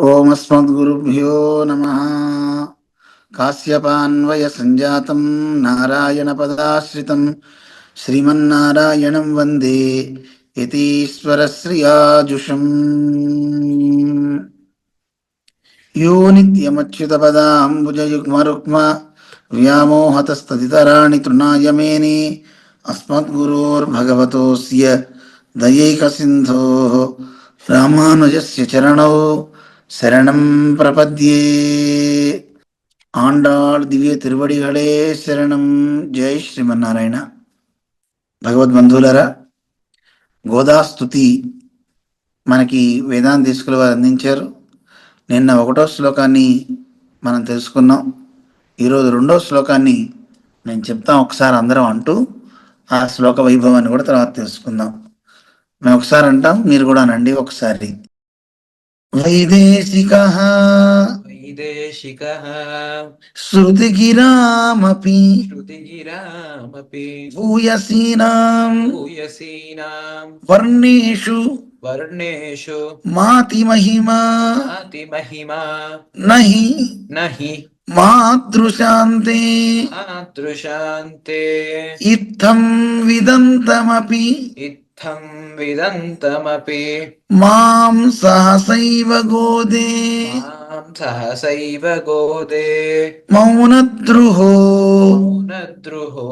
ఓమస్మద్గురుభ్యో నమ. కాశ్యపాన్వయ సంజాతం నారాయణ పదాశ్రితం. శ్రీమన్నారాయణం వందే యతీశ్వరశ్రియాజుషం. యో నిత్యమచ్యుతపదాంబుజయుగ్మరుక్మ వ్యామోహతస్తదితరాణి తృణాయమేని అస్మద్గురోర్భగవతోస్య దయైకసింధో. రామానుజస్య చరణౌ. శరణం ప్రపద్యే ఆండాళ్ దివ్య తిరువడిகளே శరణం జై శ్రీమన్నారాయణ భగవద్బంధువులరా గోదాస్తుతి మనకి వేదాంత తీసుకుల వారు అందించారు. నిన్న ఒకటో శ్లోకాన్ని మనం తెలుసుకున్నాం. ఈరోజు రెండో శ్లోకాన్ని నేను చెప్తాం ఒకసారి అందరం అంటూ ఆ శ్లోక వైభవాన్ని కూడా తర్వాత తెలుసుకుందాం. మేము ఒకసారి అంటాం మీరు కూడా అనండి ఒకసారి. వైదేశిక వైదేశికः శృతిగిరామపి श्रुतिगिरामपि భూయసీనాం भूयसीनां వర్ణేషు वर्णेषु మాతి మహిమా मातिमहिमा నహి न हि మాతృశాంతే मातृशान्ते ఇత్థం విదంతమపి इत्थं विदन्तमपि మాం సహసైవ గోదే मां सहसैव गोदे మౌనద్రుహో नद्रुहो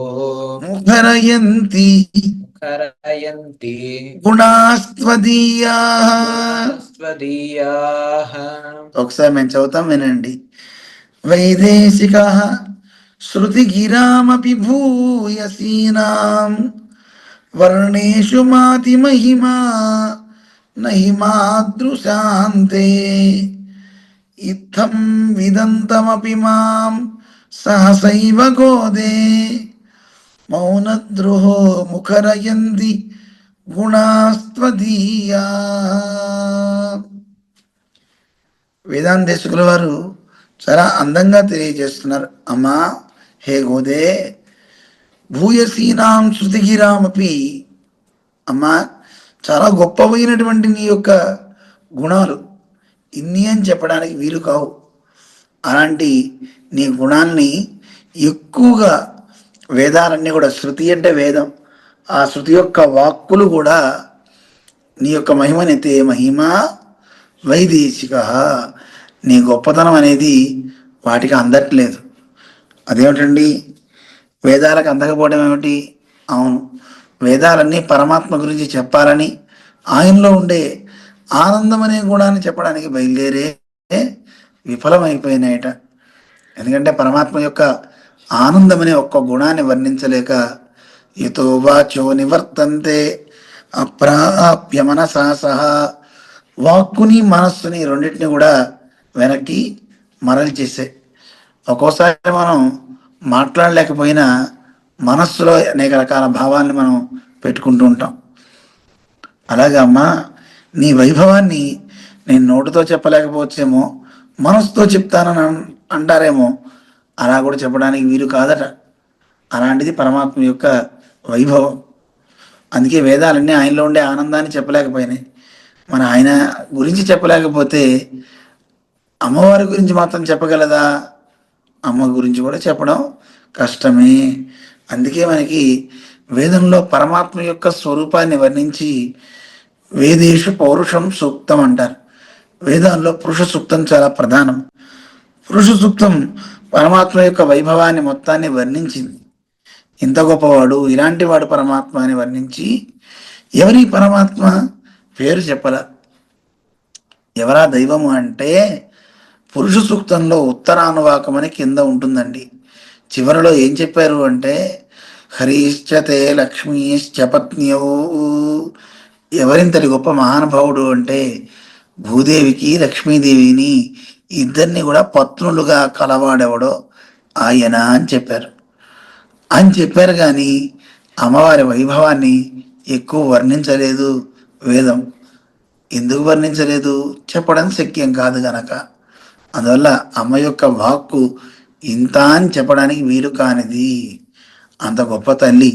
ముఖరయంతి करयन्ति గుణాస్త్వదీయా स्वदीयाः ఒకసారి మేము చదువుతాం వినండి వైదేశిక శృతిగిరామపి భూయసీనాం వర్ణేషు మాతి మహిమా నహి మాదృశాంతే ఇత్థం విదంతమపి మాం సహసైవ గోదే మౌనద్రుహో ముఖరయంతి గుణాస్త్వదీయా వేదాంతేశకుల వారు చాలా అందంగా తెలియజేస్తున్నారు. అమ్మా హే గోదే భూయసీనాం శృతిగిరామపి. అమ్మా చాలా గొప్పవైనటువంటి నీ యొక్క గుణాలు. ఇన్ని అని చెప్పడానికి వీలు కావు. అలాంటి నీ గుణాన్ని ఎక్కువగా వేదాలన్నీ కూడా శృతి అంటే వేదం. ఆ శృతి యొక్క వాక్కులు కూడా నీ యొక్క మహిమనైతే మహిమ వైదేశిక. నీ గొప్పతనం అనేది వాటికి అందట్లేదు. అదేమిటండి? వేదాలకు అందకపోవడం ఏమిటి? అవును. వేదాలన్నీ పరమాత్మ గురించి చెప్పాలని ఆయనలో ఉండే ఆనందం అనే గుణాన్ని చెప్పడానికి బయలుదేరే విఫలమైపోయినాయట. ఎందుకంటే పరమాత్మ యొక్క ఆనందం అనే ఒక్క గుణాన్ని వర్ణించలేక ఎతో వాచో నివర్తంతే అప్రాప్య మనసా సహా వాక్కుని మనస్సుని రెండింటిని కూడా వెనక్కి మరలి చేసే ఒక్కోసారి మనం మాట్లాడలేకపోయినా మనస్సులో అనేక రకాల భావాల్ని మనం పెట్టుకుంటూ ఉంటాం. అలాగే అమ్మా నీ వైభవాన్ని నేను నోటితో చెప్పలేకపోవచ్చేమో మనసుతో చెప్తానని అన్- అంటారేమో అలా కూడా చెప్పడానికి వీలు కాదట. అలాంటిది పరమాత్మ యొక్క వైభవం. అందుకే వేదాలన్నీ ఆయనలో ఉండే ఆనందాన్ని చెప్పలేకపోయినాయి. మన ఆయన గురించి చెప్పలేకపోతే అమ్మవారి గురించి మాత్రం చెప్పగలదా? అమ్మ గురించి కూడా చెప్పడం కష్టమే. అందుకే మనకి వేదంలో పరమాత్మ యొక్క స్వరూపాన్ని వర్ణించి వేదేషు పౌరుషం సూక్తం అంటారు. వేదాల్లో పురుష సూక్తం చాలా ప్రధానం. పురుష సూక్తం పరమాత్మ యొక్క వైభవాన్ని మొత్తాన్ని వర్ణించింది. ఇంత గొప్పవాడు ఇలాంటి వాడు పరమాత్మ అని వర్ణించి ఎవరి పరమాత్మ? పేరు చెప్పల. ఎవరా దైవము అంటే పురుష సూక్తంలో ఉత్తరానువాకమని కింద ఉంటుందండి. చివరిలో ఏం చెప్పారు అంటే హరీశ్చతే లక్ష్మీశ్చ పత్న్యౌ. ఎవరింతటి గొప్ప మహానుభావుడు అంటే భూదేవికి లక్ష్మీదేవిని ఇద్దరిని కూడా పత్నులుగా కలవాడెవడో ఆయన అని చెప్పారు. అని చెప్పారు కానీ అమ్మవారి వైభవాన్ని ఎక్కువ వర్ణించలేదు వేదం. ఎందుకు వర్ణించలేదు? చెప్పడం శక్యం కాదు గనక. అందువల్ల అమ్మ యొక్క వాక్కు ఇంత అని చెప్పడానికి వీలు కానిది. అంత గొప్ప తల్లి.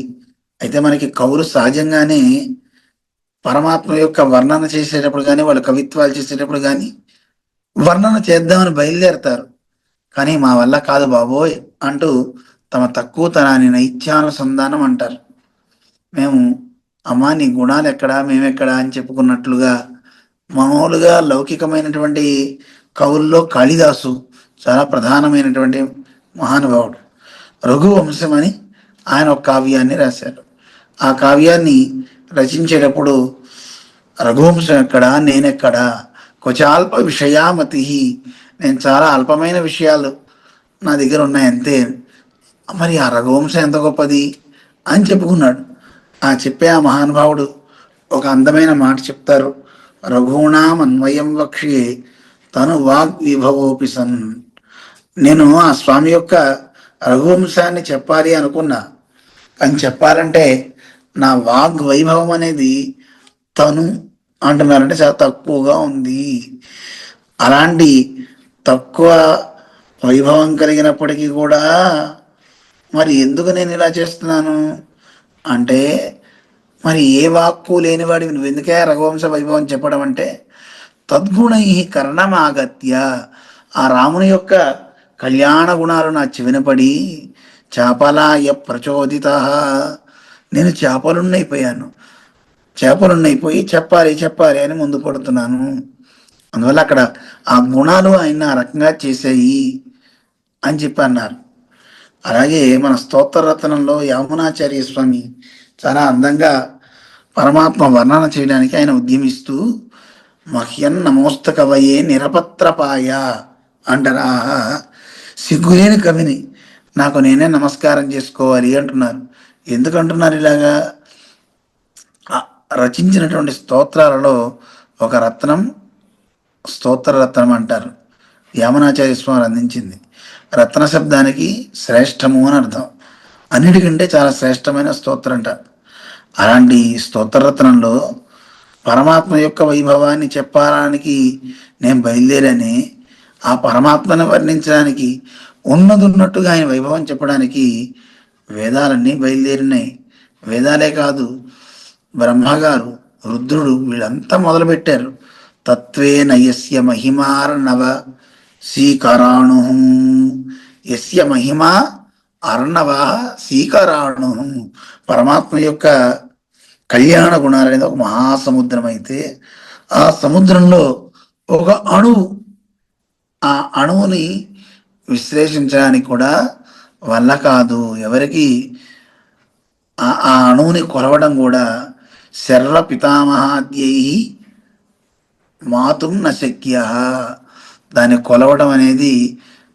అయితే మనకి కవులు సహజంగానే పరమాత్మ యొక్క వర్ణన చేసేటప్పుడు కానీ వాళ్ళ కవిత్వాలు చేసేటప్పుడు కానీ వర్ణన చేద్దామని బయలుదేరతారు. కానీ మా వల్ల కాదు బాబోయ్ అంటూ తమ తక్కువతనాన్ని నైత్యానుసంధానం అంటారు. మేము అమ్మా నీ గుణాలు ఎక్కడా మేమెక్కడా అని చెప్పుకున్నట్లుగా మామూలుగా లౌకికమైనటువంటి కవుల్లో కాళిదాసు చాలా ప్రధానమైనటువంటి మహానుభావుడు. రఘువంశం అని ఆయన ఒక కావ్యాన్ని రాశారు. ఆ కావ్యాన్ని రచించేటప్పుడు రఘువంశం ఎక్కడా నేనెక్కడా? కొంచెం విషయామతి నేను చాలా అల్పమైన విషయాలు నా దగ్గర ఉన్నాయి అంతే మరి ఆ రఘువంశం ఎంత గొప్పది అని చెప్పుకున్నాడు. ఆ చెప్పే ఆ మహానుభావుడు ఒక అందమైన మాట చెప్తారు. రఘుణాం అన్వయం వక్ష్యే తను వాగ్ విభవోపి సన్. నేను ఆ స్వామి యొక్క రఘువంశాన్ని చెప్పాలి అనుకున్నా. అని చెప్పాలంటే నా వాగ్ వైభవం అనేది తను అంటున్నారంటే చాలా తక్కువగా ఉంది. అలాంటి తక్కువ వైభవం కలిగినప్పటికీ కూడా మరి ఎందుకు నేను ఇలా చేస్తున్నాను? అంటే మరి ఏ వాక్కు లేనివాడివి? నువ్వు ఎందుకే రఘువంశ వైభవం చెప్పడం అంటే తద్గుణై కర్ణమాగత్య. ఆ రాముని యొక్క కళ్యాణ గుణాలు నా చెవినపడి చేపలాయ ప్రచోదిత. నేను చేపలున్నైపోయాను. చేపలున్నైపోయి చెప్పాలి చెప్పాలి అని ముందు పడుతున్నాను. అందువల్ల అక్కడ ఆ గుణాలు ఆయన ఆ రకంగా చేశాయి అని చెప్పి అన్నారు అలాగే మన స్తోత్రరత్నంలో యామునాచార్య స్వామి చాలా అందంగా పరమాత్మ వర్ణన చేయడానికి ఆయన ఉద్యమిస్తూ మహ్యన్ నమోస్త కవయే నిరపత్రపాయ అంటారా. సిగ్గులేని కవిని నాకు నేనే నమస్కారం చేసుకోవాలి అంటున్నారు. ఎందుకంటున్నారు ఇలాగా? రచించినటువంటి స్తోత్రాలలో ఒక రత్నం స్తోత్ర రత్నం అంటారు. యామనాచార్య స్వామి అందించింది. రత్న శబ్దానికి శ్రేష్టము అని అర్థం. అన్నిటికంటే చాలా శ్రేష్టమైన స్తోత్రం అంట అలాంటి స్తోత్రరత్నంలో పరమాత్మ యొక్క వైభవాన్ని చెప్పడానికి నేను బయలుదేరని ఆ పరమాత్మను వర్ణించడానికి ఉన్నది ఉన్నట్టుగా ఆయన వైభవం చెప్పడానికి వేదాలన్నీ బయలుదేరినాయి. వేదాలే కాదు బ్రహ్మగారు రుద్రుడు వీళ్ళంతా మొదలుపెట్టారు. తత్వేన యస్య మహిమార్ణవ సీకరాణు. యస్య మహిమ అర్ణవ సీకరాణు. పరమాత్మ యొక్క కళ్యాణ గుణాలు అనేది ఒక మహాసముద్రం అయితే ఆ సముద్రంలో ఒక అణువు ఆ అణువుని విశ్లేషించడానికి కూడా వల్ల కాదు. ఎవరికి? ఆ అణువుని కొలవడం కూడా శర్ర పితామహాద్యై మాతుం నశక్య దాన్ని కొలవడం అనేది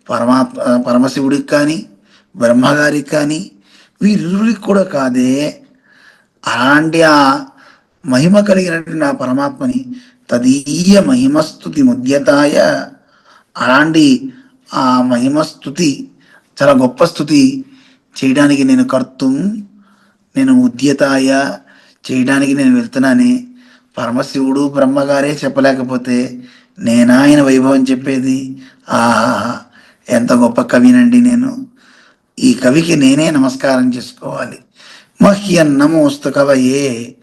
పరమాత్మ పరమశివుడికి కానీ బ్రహ్మగారికి కానీ వీరిరువురికి కూడా కాదే. అలాంటి ఆ మహిమ కలిగినటువంటి ఆ పరమాత్మని తదీయ మహిమస్థుతి ముద్యతాయ. అలాంటి ఆ మహిమస్థుతి చాలా గొప్ప స్థుతి చేయడానికి నేను కర్తం నేను ఉద్యతాయ చేయడానికి నేను వెళ్తున్నానే. పరమశివుడు బ్రహ్మగారే చెప్పలేకపోతే నేనా ఆయన వైభవం చెప్పేది? ఆహా ఎంత గొప్ప కవినండి నేను. ఈ కవికి నేనే నమస్కారం చేసుకోవాలి. మహ్యన్ నమోస్తు కవయే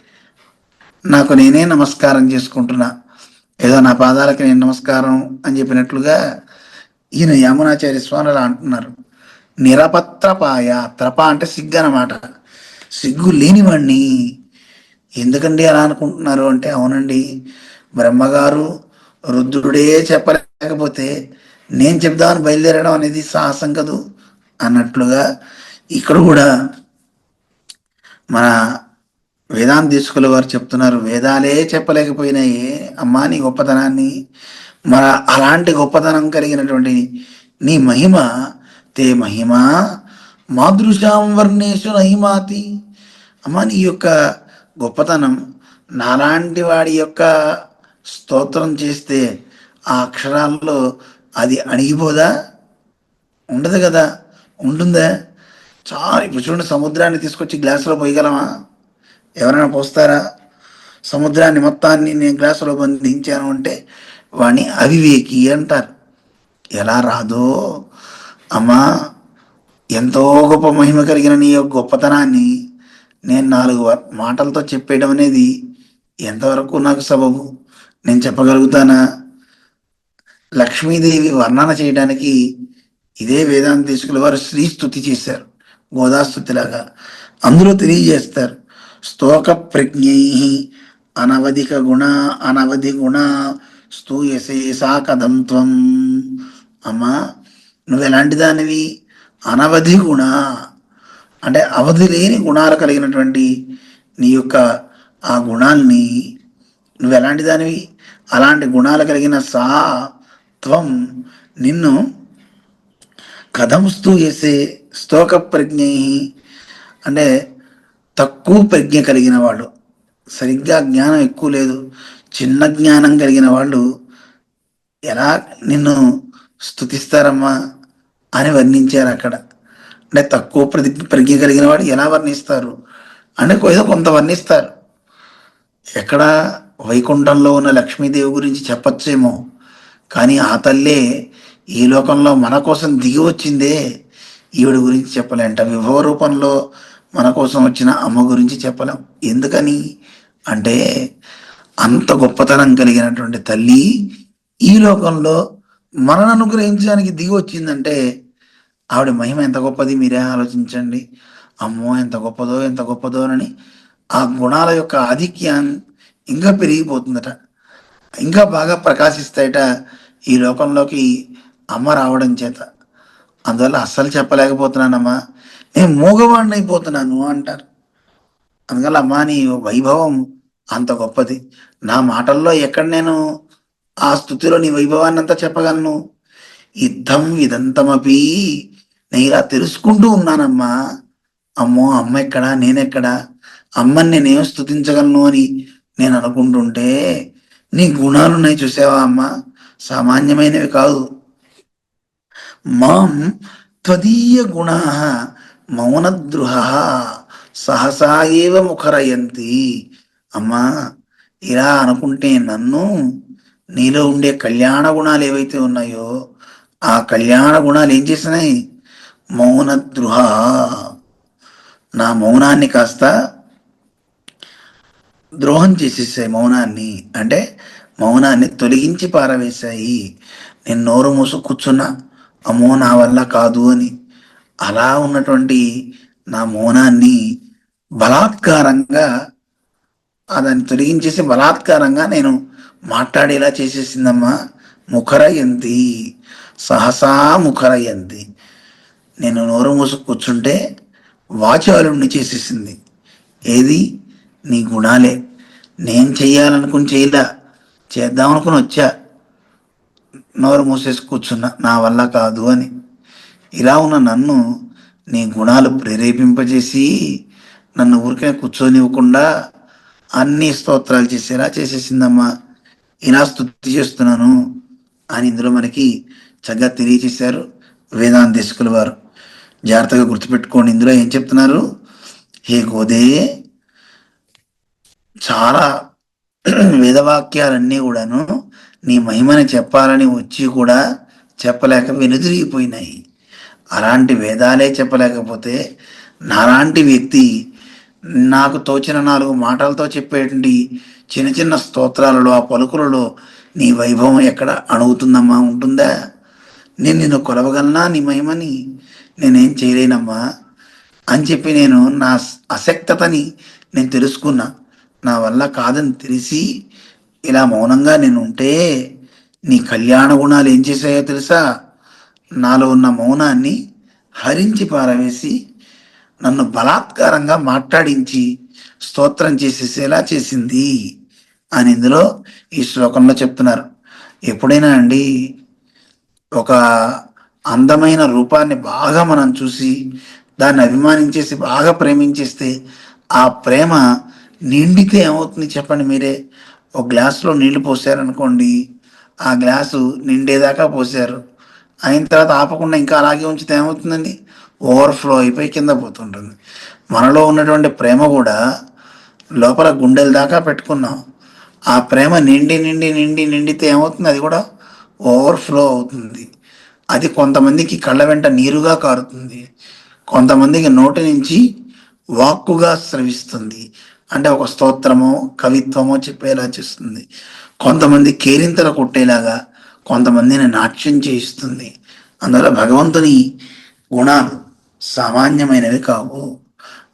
నాకు నేనే నమస్కారం చేసుకుంటున్నా. ఏదో నా పాదాలకి నేను నమస్కారం అని చెప్పినట్లుగా ఈయన యమునాచార్య స్వామి అలా అంటున్నారు. నిరపత్రపాయ త్రప అంటే సిగ్గు అన్నమాట సిగ్గు లేనివాణ్ణి. ఎందుకండి అలా అనుకుంటున్నారు అంటే అవునండి. బ్రహ్మగారు రుద్రుడే చెప్పలేకపోతే నేను చెప్దామని బయలుదేరడం అనేది సాహసం కదూ? అన్నట్లుగా ఇక్కడ కూడా మన వేదాంత వారు చెప్తున్నారు వేదాలే చెప్పలేకపోయినాయి అమ్మా నీ గొప్పతనాన్ని మన అలాంటి గొప్పతనం కలిగినటువంటి నీ మహిమ తే మహిమ మాదృశాం వర్ణేశు నహిమాతి. అమ్మా నీ యొక్క గొప్పతనం నాలాంటి వాడి యొక్క స్తోత్రం చేస్తే ఆ అక్షరాల్లో అది అణిగిపోదా? ఉండదు కదా? ఉంటుందా? చాలా ఇప్పుడు చూడండి సముద్రాన్ని తీసుకొచ్చి గ్లాసులో పోయగలమా? ఎవరైనా పోస్తారా? సముద్రాన్ని మొత్తాన్ని నేను గ్లాసులో బంధించాను అంటే వాణ్ణి అవివేకి అంటారు. ఎలా రాదో? అమ్మా ఎంతో గొప్ప మహిమ కలిగిన నీ యొక్క గొప్పతనాన్ని నేను నాలుగు వ- మాటలతో చెప్పేయడం అనేది ఎంతవరకు నాకు సబబు? నేను చెప్పగలుగుతానా? లక్ష్మీదేవి వర్ణన చేయడానికి ఇదే వేదాంత తీసుకుల వారు స్త్రీ స్థుతి చేశారు. గోదాస్థుతిలాగా అందులో తెలియజేస్తారు స్తోక ప్రజ్ఞై అనవధిక గుణ అనవధి గుణ స్తూయసే సా కథంత్వం అమ్మా నువ్వు ఎలాంటి దానివి? అనవధి గుణ. అంటే అవధి లేని గుణాలు కలిగినటువంటి నీ యొక్క ఆ గుణాల్ని నువ్వు ఎలాంటి దానివి? అలాంటి గుణాలు కలిగిన సా త్వం నిన్ను కథంస్తూ వేసే స్తోక ప్రజ్ఞ అంటే తక్కువ ప్రజ్ఞ కలిగిన వాళ్ళు సరిగ్గా జ్ఞానం ఎక్కువ లేదు చిన్న జ్ఞానం కలిగిన వాళ్ళు ఎలా నిన్ను స్థుతిస్తారమ్మా అని వర్ణించారు అక్కడ. అంటే తక్కువ ప్రతి ప్రజ్ఞ కలిగిన వాడు ఎలా వర్ణిస్తారు అంటే ఏదో కొంత వర్ణిస్తారు. ఎక్కడ వైకుంఠంలో ఉన్న లక్ష్మీదేవి గురించి చెప్పచ్చేమో కానీ ఆ తల్లే ఈ లోకంలో మన కోసం దిగి వచ్చిందే. ఈవిడ గురించి చెప్పలేంట. విభవ రూపంలో మన కోసం వచ్చిన అమ్మ గురించి చెప్పలేం. ఎందుకని? అంటే అంత గొప్పతనం కలిగినటువంటి తల్లి ఈ లోకంలో మనను అనుగ్రహించడానికి దిగి వచ్చిందంటే ఆవిడ మహిమ ఎంత గొప్పది? మీరే ఆలోచించండి. అమ్మో ఎంత గొప్పదో ఎంత గొప్పదో అని ఆ గుణాల యొక్క ఆధిక్యం ఇంకా పెరిగిపోతుందట. ఇంకా బాగా ప్రకాశిస్తాయట ఈ లోకంలోకి అమ్మ రావడం చేత. అందువల్ల అస్సలు చెప్పలేకపోతున్నానమ్మా. నేను మూగవాడిని అయిపోతున్నాను అంటారు. అందువల్ల అమ్మా నీ వైభవం అంత గొప్పది. నా మాటల్లో ఎక్కడ నేను ఆ స్థుతిలో నీ వైభవాన్ని అంతా చెప్పగలను? యుద్ధం ఇదంతమపి నేను ఇలా తెలుసుకుంటూ ఉన్నానమ్మా. అమ్మో అమ్మ ఎక్కడా నేనెక్కడా? అమ్మని నేనేం స్థుతించగలను అని నేను అనుకుంటుంటే నీ గుణాలున్నాయి చూసావా అమ్మ? సామాన్యమైనవి కాదు. మాం త్వదీయ గుణ మౌనద్రుహ సహసా ఏవ ముఖరయంతి. అమ్మా ఇలా అనుకుంటే నన్ను నీలో ఉండే కళ్యాణ గుణాలు ఏవైతే ఉన్నాయో ఆ కళ్యాణ గుణాలు ఏం చేసినాయి? మౌనద్రుహ. నా మౌనాన్ని కాస్త ద్రోహం చేసేసాయి మౌనాన్ని. అంటే మౌనాన్ని తొలగించి పారవేశాయి. నేను నోరు మూసు కూర్చున్నా. అమ్మో నా వల్ల కాదు అని. అలా ఉన్నటువంటి నా మౌనాన్ని బలాత్కారంగా దాన్ని తొలగించేసి బలాత్కారంగా నేను మాట్లాడేలా చేసేసిందమ్మా. ముఖరయంతి సహసా ముఖరయంతి. నేను నోరు మూసు కూర్చుంటే వాచాలుణ్ణి చేసేసింది. ఏది? నీ గుణాలే. నేను చేయాలనుకుని చేయలా. చేద్దామనుకుని వచ్చా. నోరు మూసేసి కూర్చున్నా నా వల్ల కాదు అని. ఇలా ఉన్న నన్ను నీ గుణాలు ప్రేరేపింపజేసి నన్ను ఊరికే కూర్చోనివ్వకుండా అన్ని స్తోత్రాలు చేసేలా చేసేసిందమ్మా. ఇలా స్థుతి చేస్తున్నాను అని ఇందులో మనకి చక్కగా తెలియచేశారు వేదాంతేశకుల వారు. జాగ్రత్తగా గుర్తుపెట్టుకోండి ఇందులో ఏం చెప్తున్నారు? హే గోదే చాలా వేదవాక్యాలన్నీ కూడాను నీ మహిమని చెప్పాలని వచ్చి కూడా చెప్పలేక వెనుదిరిగిపోయినాయి. అలాంటి వేదాలే చెప్పలేకపోతే నాలాంటి వ్యక్తి నాకు తోచిన నాలుగు మాటలతో చెప్పేటువంటి చిన్న చిన్న స్తోత్రాలలో ఆ పలుకులలో నీ వైభవం ఎక్కడ అణుగుతుందమ్మా? ఉంటుందా? నేను నిన్ను కొలవగలనా నీ మహిమని? నేనేం చేయలేనమ్మా? అని చెప్పి నేను నా అసక్తతని నేను తెలుసుకున్నా. నా వల్ల కాదని తెలిసి ఇలా మౌనంగా నేను ఉంటే నీ కళ్యాణ గుణాలు ఏం చేశాయో తెలుసా? నాలో ఉన్న మౌనాన్ని హరించి పారవేసి నన్ను బలాత్కారంగా మాట్లాడించి స్తోత్రం చేసేసేలా చేసింది అని ఇందులో ఈ శ్లోకంలో చెప్తున్నారు. ఎప్పుడైనా అండి ఒక అందమైన రూపాన్ని బాగా మనం చూసి దాన్ని అభిమానించేసి బాగా ప్రేమించేస్తే ఆ ప్రేమ నిండితే ఏమవుతుంది చెప్పండి మీరే? ఒక గ్లాసులో నీళ్ళు పోసారనుకోండి ఆ గ్లాసు నిండేదాకా పోసారు. అయిన తర్వాత ఆపకుండా ఇంకా అలాగే ఉంచితే ఏమవుతుందండి? ఓవర్ఫ్లో అయిపోయి కింద పోతుంటుంది. మనలో ఉన్నటువంటి ప్రేమ కూడా లోపల గుండెల దాకా పెట్టుకున్నాం. ఆ ప్రేమ నిండి నిండి నిండి నిండితే ఏమవుతుంది? అది కూడా ఓవర్ఫ్లో అవుతుంది. అది కొంతమందికి కళ్ళ వెంట నీరుగా కారుతుంది. కొంతమందికి నోటి నుంచి వాక్కుగా స్రవిస్తుంది. అంటే ఒక స్తోత్రమో కవిత్వమో చెప్పేలా చేస్తుంది. కొంతమంది కేరింతలు కొట్టేలాగా కొంతమందిని నాట్యం చేయిస్తుంది. అందువల్ల భగవంతుని గుణాలు సామాన్యమైనవి కావు.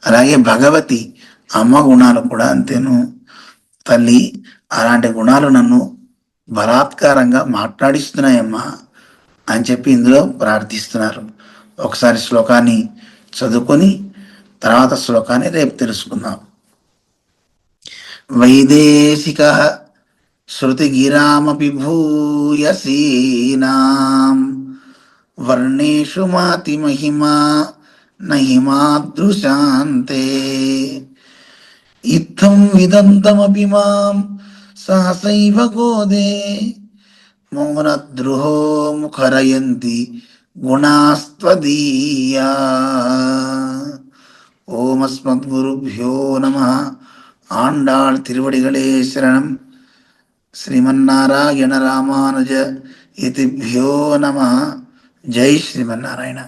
అలాగే భగవతి అమ్మ గుణాలు కూడా అంతేను. తల్లి అలాంటి గుణాలు నన్ను బలాత్కారంగా మాట్లాడిస్తున్నాయమ్మా అని చెప్పి ఇందులో ప్రార్థిస్తున్నారు. ఒకసారి శ్లోకాన్ని చదువుకొని తర్వాత శ్లోకాన్ని రేపు తెలుసుకుందాం. వైదేశిక శృతిగిరామపి భూయసీనాం వర్ణేషు మాతి మహిమా నహిమాదృశాంతే ఇత్థం విదంతమపి మాం సహసైవ గోదే. మౌనద్రుహో ముఖరయంతి గుణాస్త్వదీయా. ఓమస్మద్గురుభ్యో నమ. ఆండాళ్ తిరువడిగళే శరణం శ్రీమన్నారాయణ రామానుజ ఇతిభ్యో నమ జై శ్రీమన్నారాయణ